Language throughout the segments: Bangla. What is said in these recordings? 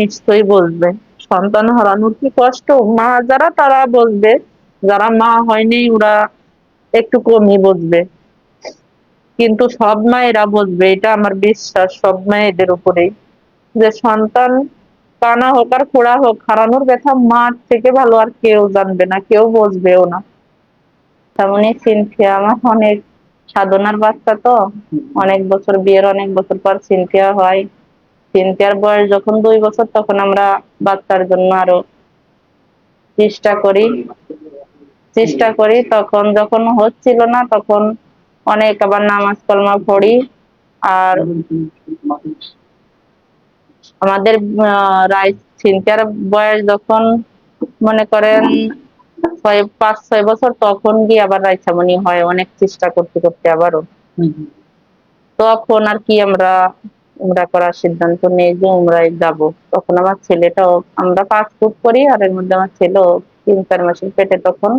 নিশ্চয়ই বলবে সন্তান হারানোর কি কষ্ট? মা যারা, তারা বলবে যারা মা হয়নি, ওরা একটু কমই বুঝবে কিন্তু সব মায়েরা বুঝবে এটা আমার বিশ্বাস, সব মায়েদের উপরেই। যে সন্তান কানা হোক আর খোড়া হোক, হারানোর ব্যথা মার থেকে ভালো আর কেউ জানবে না, কেউ বুঝবেও না। তেমনই সিনথিয়া, আমার অনেক সাধনার বাচ্চা তো। অনেক বছর, বিয়ের অনেক বছর পর সিনথিয়া হয়। সিনথিয়ার বয়স যখন দুই বছর তখন আমরা বাচ্চার জন্য আরও চেষ্টা করি। চেষ্টা করি তখন যখন হচ্ছিল না তখন অনেক আবার নামাজ কলমা পড়ি। আর আমাদের আহ, রাই সিনথিয়ার বয়স যখন মনে করেন ছয় পাঁচ ছয় বছর তখন গিয়ে আবার রাইছামনি হয়। অনেক চেষ্টা করতে করতে আবারও। তখন আর কি আমরা উমরা করার সিদ্ধান্ত নেই যে উমরায় যাব। তখন আমার ছেলেটাও আমরা পাসপোর্ট করি আর এর মধ্যে আমার ছেলেও তিন চার মাসের পেটে তখন।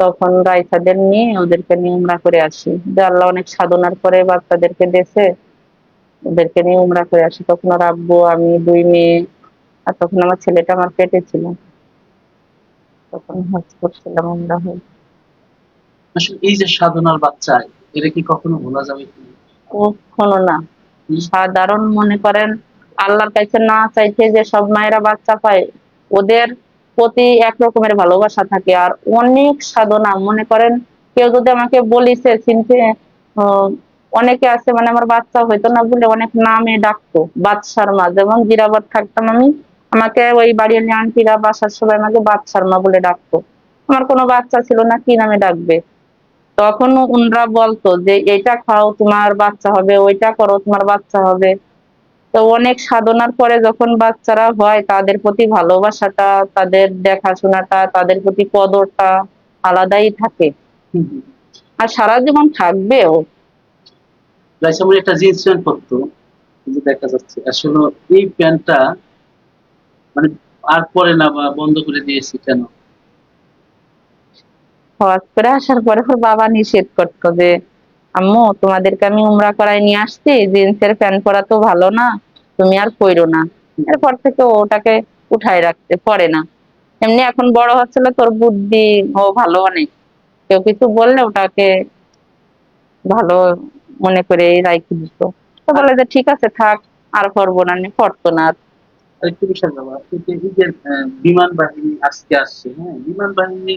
তখন রাইসাদের নিয়ে ওদেরকে নিয়ে উমরা করে আসি। যে আল্লাহ অনেক সাধনার পরে বাচ্চাদেরকে দেশে ওদেরকে নিয়ে উমরা করে আসি। তখন ওর আব্বু আমি দুই মেয়ে আর তখন আমার ছেলেটা আমার পেটে ছিল। তখন হজ করছিলাম উমরা হয়ে। আসলে এই যে সাধনার বাচ্চা এটা কি কখনো ভোলা যাবে কখনো না। সাধারণ মনে করেন, আল্লাহর কাছে না চাইতে যে সব মায়েরা বাচ্চা পায়, ওদের প্রতি এক রকমের ভালোবাসা থাকে। আর অনেক সাধনা, মনে করেন, কেউ যদি আমাকে বলিছে চিনতে অনেকে আছে মানে আমার বাচ্চা হইতো না বলে অনেক নামে ডাকতো, বাদশার মা। যেমন জিরাবাদ থাকতাম আমি, আমাকে ওই বাড়ির আন্টিরা বাসার সবাই আমাকে বাদশার মা বলে ডাকতো। আমার কোনো বাচ্চা ছিল না, কি নামে ডাকবে? তখন উনরা বলতো যে এটা খাও তোমার বাচ্চা হবে ওইটা করো তোমার বাচ্চা হবে। তো অনেক সাধনার পরে যখন বাচ্চারা হয় তাদের প্রতি ভালোবাসাটা তাদের দেখাশোনাটা তাদের প্রতি কদরটা আলাদাই থাকে। আর সারা জীবন থাকবেও। রাইসামুল একটা জিন্স প্যান্ট পরতো যে দেখা যাচ্ছে। আসলে এই প্যান্টটা মানে আর পরে না বা বন্ধ করে দিয়েছি কেন? হজ করে আসার পরে ওর বাবা নিষেধ করতো যে, আম্মু, তোমাদেরকে আমি উমরা করাই নিয়ে আসছি, জিন্সের প্যান্ট পরা তো ভালো না, তুমি আর পইরো না। এরপর থেকে ওটাকে উঠায় রাখতে, পরে না। এমনি এখন বড় হচ্ছিল তোর বুদ্ধি ও ভালো অনেক। কেউ কিছু বললে ওটাকে ভালো মনে করে রাইখে দিত। বলে যে, ঠিক আছে, থাক, আর করব না করতো না বিমান বাহিনী আজকে আসছে হ্যাঁ বিমান বাহিনী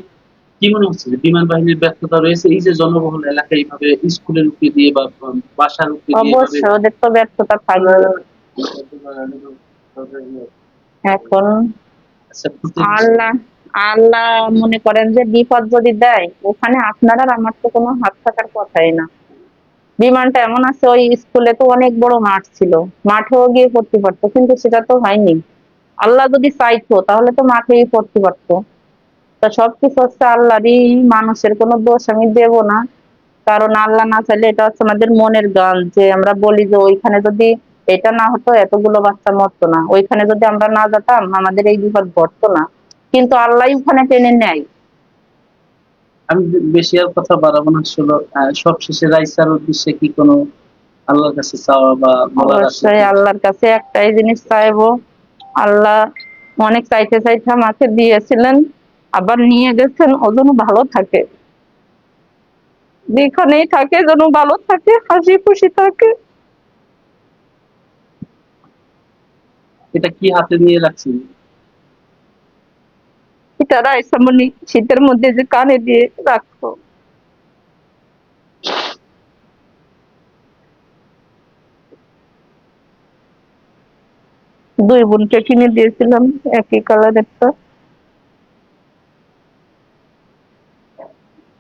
কি মনে হচ্ছে যে বিমান বাহিনীর ব্যর্থতা রয়েছে? এই যে জনবহুল এলাকায় এইভাবে স্কুলের উঠে দিয়ে বা বাসার উঠে দিয়ে অবশ্যই ওদের তো ব্যর্থতা থাকবে এখন আচ্ছা, আল্লাহ আল্লাহ মনে করেন যে বিপদ যদি দেয় ওখানে আপনার আর আমার তো কোনো হাত থাকার কথাই না। বিমানটা এমন আছে ওই স্কুলে তো অনেক বড় মাঠ ছিল। মাঠেও গিয়ে পড়তে পারতো কিন্তু সেটা তো হয়নি। আল্লাহ যদি চাইতো তাহলে তো মাঠেই পড়তে পারতো তা সবকিছু হচ্ছে আল্লাহরই মানুষের কোনো দোষ আমি দেব না। কারণ আল্লাহ না চাইলে এটা হচ্ছে আমাদের মনের গান যে আমরা বলি যে ওইখানে যদি এটা না হতো এতগুলো বাচ্চা মরতো না। ওইখানে যদি আমরা না যেতাম আমাদের এই বিপদ ঘটতো না। কিন্তু আল্লাহ ওখানে টেনে নেয়। আমি বেশি আর কথা বাড়াবো না আসলে সবশেষে রাইসার উদ্দেশ্যে কি কোনো আল্লাহর কাছে চাওয়া বা অবশ্যই আল্লাহর কাছে একটাই জিনিস চাইব। আল্লাহ অনেক চাইতে চাইতে আমাকে দিয়েছিলেন। আবার নিয়ে গেছেন ও যেন ভালো থাকে। যেখানেই থাকে যেন ভালো থাকে হাসি খুশি থাকে। এটা কি হাতে নিয়ে রাখছেন? তারা এসামনি শীতের মধ্যে যে কানে দিয়ে রাখতো দুই বোনকে কিনে দিয়েছিলাম একই কালারের তো